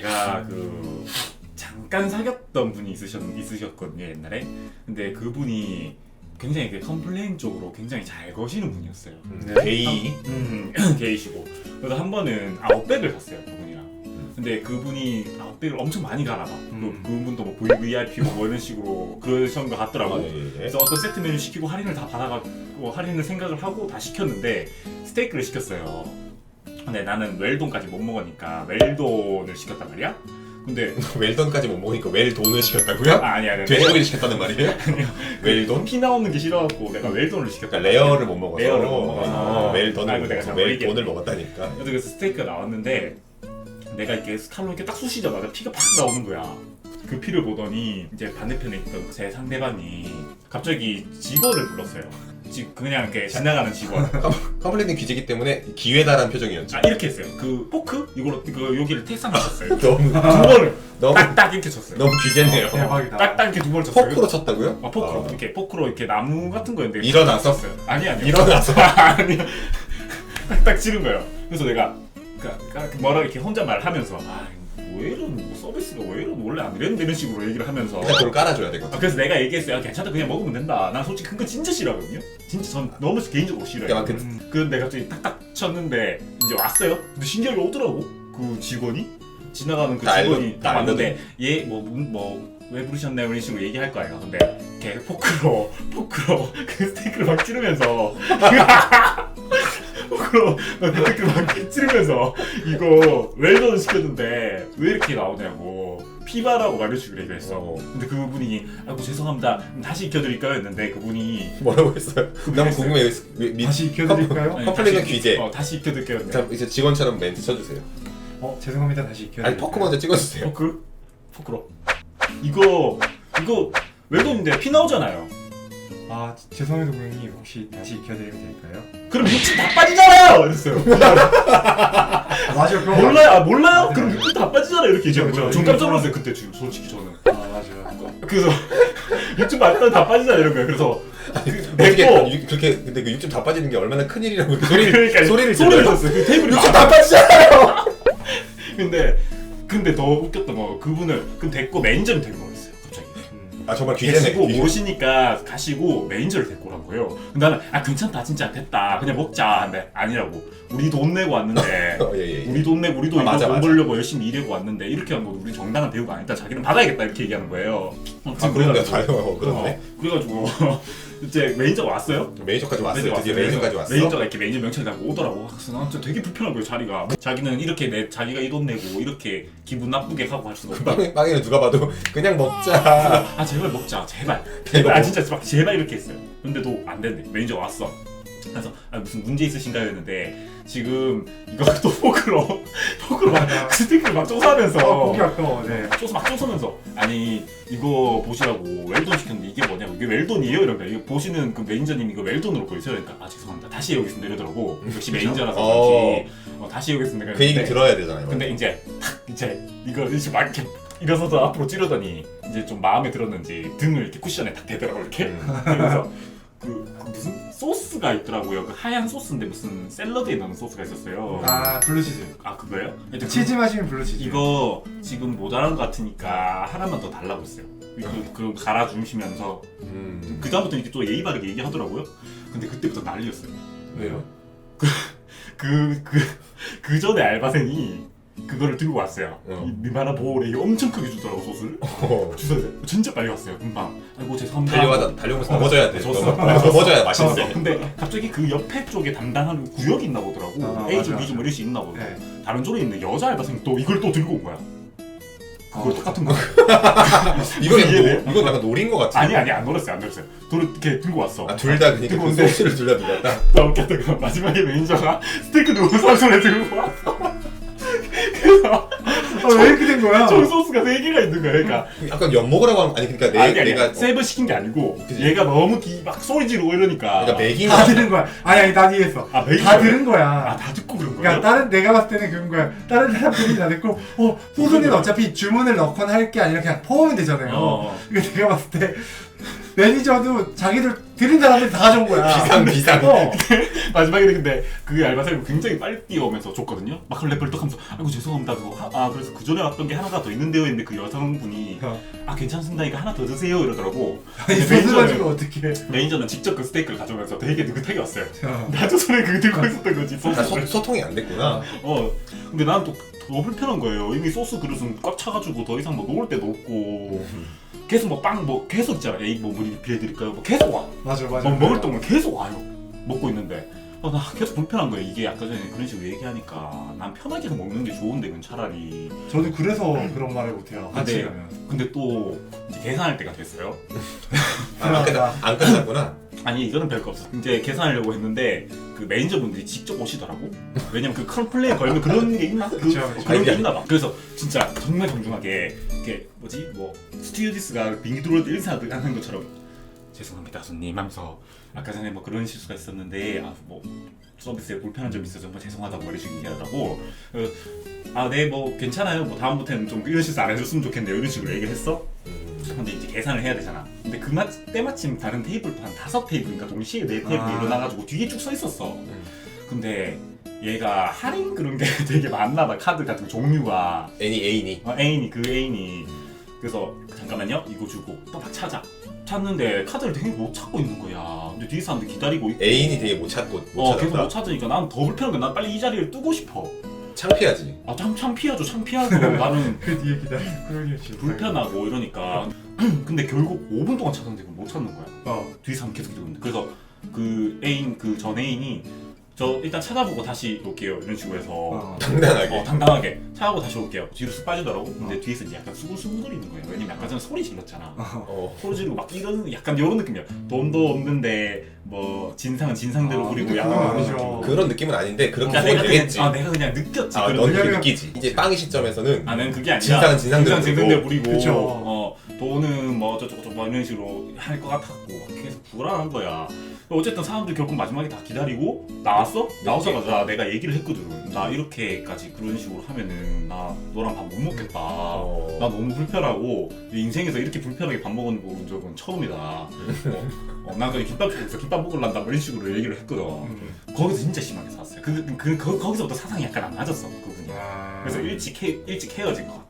제가 그 잠깐 사귀었던 분이 있으셨, 있으셨거든요 옛날에 근데 그분이 굉장히 그 컴플레인 쪽으로 굉장히 잘 거시는 분이었어요 네. 게이 음, 게이시고 그래서 한 번은 아웃백을 샀어요 그분이랑 근데 그분이 아웃백을 엄청 많이 갈아봐 음. 그, 그분도 뭐 VVIP고 뭐 이런 식으로 그러신 것 같더라고 아, 예, 예. 그래서 어떤 세트 메뉴 시키고 할인을 다 받아가고 할인을 생각을 하고 다 시켰는데 스테이크를 시켰어요. 근데 나는 웰돈까지 못 먹으니까 웰돈을 시켰단 말이야. 근데 웰던까지 못 먹으니까 웰돈을 시켰다고요? 아, 아니 아니 돼지고기를 시켰다는 말이에요? 웰돈? 피 나오는 게 싫어갖고 내가 웰돈을 시켰다. 그러니까 레어를 못 먹어서 레어를 못 먹어서. 어, 웰돈을 아이고, 못 내가 먹어서 웰돈을. 먹었다니까 그래서 그 스테이크가 나왔는데 내가 이렇게 스칼로 이렇게 딱 쑤시자마자 피가 팍 나오는 거야. 그 피를 보더니 이제 반대편에 있던 제 상대방이 갑자기 직원을 불렀어요. 지 그냥 이렇게 지나가는 직원. 컴플레인은 귀재기 때문에 기회다란 표정이었죠 아 이렇게 했어요. 그 포크 이걸로 그 여기를 택상 쳤어요. 두 너무 번을 너무 딱딱 이렇게 쳤어요. 너무 귀재네요 대박이다. 딱딱 이렇게 두번 쳤어요. 포크로 쳤다고요? 아 포크로 어. 이렇게 포크로 이렇게 나무 같은 거였는데 일어나서? 쳤어요. 아니 아니 일어나서 아니 딱딱 치는 거예요. 그래서 내가 그러니까 그 뭐라 이렇게 혼자 말하면서 아 왜 이런 뭐 서비스가 왜 이런 원래 안 이랬는데 이런 식으로 얘기를 하면서 일단 그걸 깔아줘야 되거든 아, 그래서 내가 얘기했어요. 아, 괜찮다 그냥 먹으면 된다. 난 솔직히 큰 거 진짜 싫어하거든요. 진짜 전 너무 개인적으로 싫어요. 막 그- 음. 그런데 갑자기 딱딱 쳤는데 이제 왔어요. 근데 신기하게 오더라고 그 직원이 지나가는 그 다 알고- 직원이 다 딱 왔는데 얘 뭐 뭐 왜 부르셨나요 이런 식으로 얘기할 거예요. 근데 걔 포크로 포크로 그 스테이크를 막 찌르면서 그 스테이크를 막 찌르면서 이거 웰던 시켰는데 왜 이렇게 나오냐고 피바라고 말해주기로 얘기했어. 어. 근데 그분이 아이고 죄송합니다 다시 익혀드릴까요 했는데 그분이 뭐라고 했어요? 너무 했어요. 궁금해요 왜- 미- 다시 익혀드릴까요? 아니, 컴플레인은 다시- 귀재. 어, 다시 익혀드릴게요 했는데 자 이제 직원처럼 멘트 쳐주세요 어 죄송합니다 다시 익혀드릴까요? 아니 포크 먼저 찍어주세요 포크? 포크로 이거 이거 웰던인데 피 나오잖아요 아 죄송해도 고객님 혹시 다시 익혀드리면 될까요? 그럼 육즙 다 빠지잖아요 이랬어요 아, 맞아요 거 몰라요 아 몰라요? 맞아요. 그럼 육즙 다 빠지잖아요 이렇게 얘기하면 그쵸. 전 깜짝 놀랐어요 그때 지금 솔직히 저는 아 맞아요 그래서 육즙 빠지면 다 빠지잖아요 이런 거예요 그래서 어떻게 냈고 육- 그렇게 근데 그 육즙 다 빠지는 게 얼마나 큰 일이라고 그 소리 그러니까 소리를 소리를 질러요? 졌어요 그 테이블이 육즙 막- 다 빠지잖아요 근데 근데 더 웃겼던 거 그분을 그럼 됐고 오셨어요 갑자기 음. 아 정말 귀재네 계시고 귀재. 모르시니까 가시고 매니저를 데리고 오란 거예요. 근데 나는 아 괜찮다 진짜 됐다 그냥 먹자 근데 아니라고 우리 돈 내고 왔는데 어, 예, 예, 예. 우리 돈 내고 우리도 아, 이거 맞아, 돈 맞아. 벌려고 열심히 일하고 왔는데 이렇게 한 거 우리 정당한 대우가 아니다 자기는 받아야겠다 이렇게 얘기하는 거예요. 어, 아 그런데 그래가지고- 다요 어, 그렇네 어, 그래가지고 이제 매니저가 왔어요. 매니저까지 왔어요 매니저 드디어. 매니저까지 왔어 매니저가 이렇게 매니저 명찰 달고 오더라고. 그래서 난 진짜 되게 불편한 거예요 자리가. 자기는 이렇게 내 자기가 이 돈 내고 이렇게 기분 나쁘게 하고 할 수는 없다. 빵, 빵에는 누가 봐도 그냥 먹자 아 제발 먹자 제발 제발 아 뭐- 진짜 막 제발 이렇게 했어요 근데도 안 됐네 매니저가 왔어 그래서 아, 무슨 문제 있으신가요? 했는데 지금 이거 또 포크로 포크로 막 스티커를 막 쪼사면서. 아까워 네. 쪼서 막 쪼서면서. 아니 이거 보시라고 웰돈 시켰는데 이게 뭐냐고 이게 웰돈이에요? 이러니까 이거 보시는 그 매니저님 이거 웰돈으로 보이세요. 그러니까 아 죄송합니다. 다시 해오겠습니다. 이러더라고. 역시? 매니저라서 어. 그런지. 어, 다시 해오겠습니다. 그 얘기 들어야 되잖아요 근데 이제 탁 이제 이거 이제 막 이렇게 일어서서 앞으로 찌르더니 이제 좀 마음에 들었는지 등을 이렇게 쿠션에 탁 대더라고 이렇게. 음. 그래서 소스가 있더라고요. 그 하얀 소스인데 무슨 샐러드에 넣는 소스가 있었어요. 아, 아 블루치즈. 그거예요? 하여튼 치즈 마시면 블루치즈. 이거 지금 모자란 것 같으니까 하나만 더 달라고 했어요. 이거 그럼 갈아주시면서. 음. 그 다음부터 이렇게 또 예의 바르게 얘기하더라고요. 근데 그때부터 난리였어요. 왜요? 그 그 그 전에 알바생이 그거를 들고 왔어요. 어. 이 미마나 보울에 이거 엄청 크게 주더라고 소스를. 어. 주셔서 진짜 빨리 왔어요. 금방. 아이고 죄송합니다. 달려가다 달려오면서 넘어져야 돼 졌어. 넘어- 넘어져야 어, 맛있네 근데 갑자기 그 옆에 쪽에 담당하는 구역이 있나 보더라고. 아, A 좀 맞아, B 좀 이런 식 있나 보더. 네. 다른 쪽에 있는 여자 알바생이 또 이걸 또 들고 온 거야. 그걸 어. 똑같은 거. 이건 약간, 이해돼요? 노, 이건 약간 노린 것 같아 아니 아니 안 놀았어요 안 놀았어요. 돌을 이렇게 들고 왔어. 아, 둘다 그러니까 그. 소스를 둘다 눌렀다 나 웃겼던 건 마지막에 매니저가 스테이크 누워서 손에 들고 왔어. 그래서 어, 왜 이렇게 된 거야? 저 소스가 네 개가 있는 거야. 그러니까 약간 엿 먹으라고 하면 아니 그러니까 내, 아니, 아니, 내가 세이브 시킨 게 아니고 그치. 얘가 너무 기, 막 소리 지르고 이러니까 그러니까 맥이 다 들은 거야 아니 아니 나 이해했어 아다 들은 거야 아다 듣고 그런 거예요? 그러니까 다른 내가 봤을 때는 그런 거야. 다른 사람들이 다 듣고 어 소스는 어차피 주문을 넣거나 할게 아니라 그냥 퍼오면 되잖아요. 어. 그러니까 내가 봤을 때 매니저도 자기들 드린 사람들이 다 가져온 거야. 비상 비상. 어. 마지막에 근데 그 알바생이 굉장히 빨리 뛰어오면서 줬거든요. 막 그걸 벌떡하면서 아이고 죄송합니다. 그거 하- 아 그래서 그 전에 왔던 게 하나가 더 있는데요. 했는데 그 여성분이 어. 아 괜찮습니다. 이거 하나 더 드세요 이러더라고. 아니 근데 소스 가지고 어떻게? 매니저는 직접 그 스테이크를 가져오면서 되게 느긋하게 왔어요. 어. 나도 손에 그거 들고 있었던 거지. 다 소스를. 소, 소통이 안 됐구나. 어 근데 나는 또더 불편한 거예요. 이미 소스 그릇은 꽉 차가지고 더 이상 뭐 놓을 데도 없고 계속 뭐 빵 뭐 계속 있잖아. 에이 뭐 우리 빌려드릴까요? 뭐 계속 와. 맞아 맞아. 뭐 먹을 동안 계속 와요. 먹고 있는데 어, 나 계속 불편한 거예요. 이게 아까 전에 그런 식으로 얘기하니까 난 편하게 먹는 게 좋은데 그건 차라리. 저도 그래서 그런 말을 못해요. 같이 근데- 가면. 근데 또 이제 계산할 때가 됐어요. 아, 안, 끝나, 안 끝났구나. 아니 이거는 별거 없어. 이제 계산하려고 했는데 그 매니저분들이 직접 오시더라고. 왜냐면 그 컴플레인 걸면 그런 게 있나? 그, 그쵸, 그쵸. 그런 게 있나 봐. 그래서 진짜 정말 정중하게 이게 뭐지 뭐 스튜어디스가 빙기 들어올 때 인사하는 것처럼 죄송합니다 손님 하면서 아까 전에 뭐 그런 실수가 있었는데 아 뭐 서비스에 불편한 점이 있어서 정말 죄송하다고 이런 식으로 얘기하더라고. 아네 뭐 괜찮아요. 뭐 다음부터는 좀 이런 실수 안 해줬으면 좋겠네요. 이런 식으로 얘기를 했어. 음, 근데 이제 계산을 해야 되잖아. 근데 그 마, 때마침 다른 테이블도 한 다섯 테이블인가 동시에 네 테이블 아. 일어나가지고 뒤에 쭉 서 있었어. 음. 근데 얘가 할인 그런 게 되게 많나 봐. 카드 같은 거 종류가. 애니 애인이. 어, 애인이 그 애인이. 그래서 잠깐만요. 이거 주고 또막 찾아. 찾는데 카드를 되게 못 찾고 있는 거야. 근데 뒤에 사람들 기다리고 있고. 애인이 되게 못 찾고 못 어 계속 찾았다. 못 찾으니까 난 더 불편한 거야. 난 빨리 이 자리를 뜨고 싶어. 창피하지. 아 참 창피하죠. 창피하고 나는 그 뒤에 기다리는 그러기 싫어. 불편하고 이러니까. 근데 결국 5분 동안 찾았는데 그걸 못 찾는 거야. 어. 뒤에 사람 계속 이러는데 그래서 그 애인 그 전 애인이 저 일단 찾아보고 다시 올게요 이런 식으로 해서 어, 어. 당당하게. 당당하게 찾아보고 다시 올게요 뒤로 쑥 빠지더라고 근데 어. 뒤에서 이제 약간 수근수근거리는 거예요 왜냐면 아까 전에 소리 질렀잖아 어. 어. 소리 지르고 막 이런 약간 이런 느낌이야 돈도 없는데 뭐 진상은 진상대로 아, 부리고 약간 그런. 느낌. 그런 느낌은 아닌데 그렇게 소리 내겠지. 아 내가 그냥 느꼈지 아, 그런 넌 느낌. 그렇게 왜냐면- 느끼지. 이제 빵이 시점에서는 아, 난 그게 아니라 진상은 진상대로 진상대로 부리고 그쵸. 어, 돈은 뭐 저쩌고 저쩌고 뭐 이런 식으로 할 것 같았고 막 계속 불안한 거야. 어쨌든 사람들 결국 마지막에 다 기다리고 나왔어? 나오자마자 내가 얘기를 했거든. 나 이렇게까지 그런 식으로 하면은 나 너랑 밥 못 먹겠다. 어. 나 너무 불편하고 인생에서 이렇게 불편하게 밥 먹은 적은 처음이다. 어, 어, 난 그냥 김밥 집에서 김밥 먹을란다. 뭐 이런 식으로 얘기를 했거든. 음. 거기서 진짜 심하게 샀어요. 그, 그, 그, 거기서부터 사상이 약간 안 맞았어 그분이. 아. 그래서 일찍 헤, 일찍 헤어진 것 같아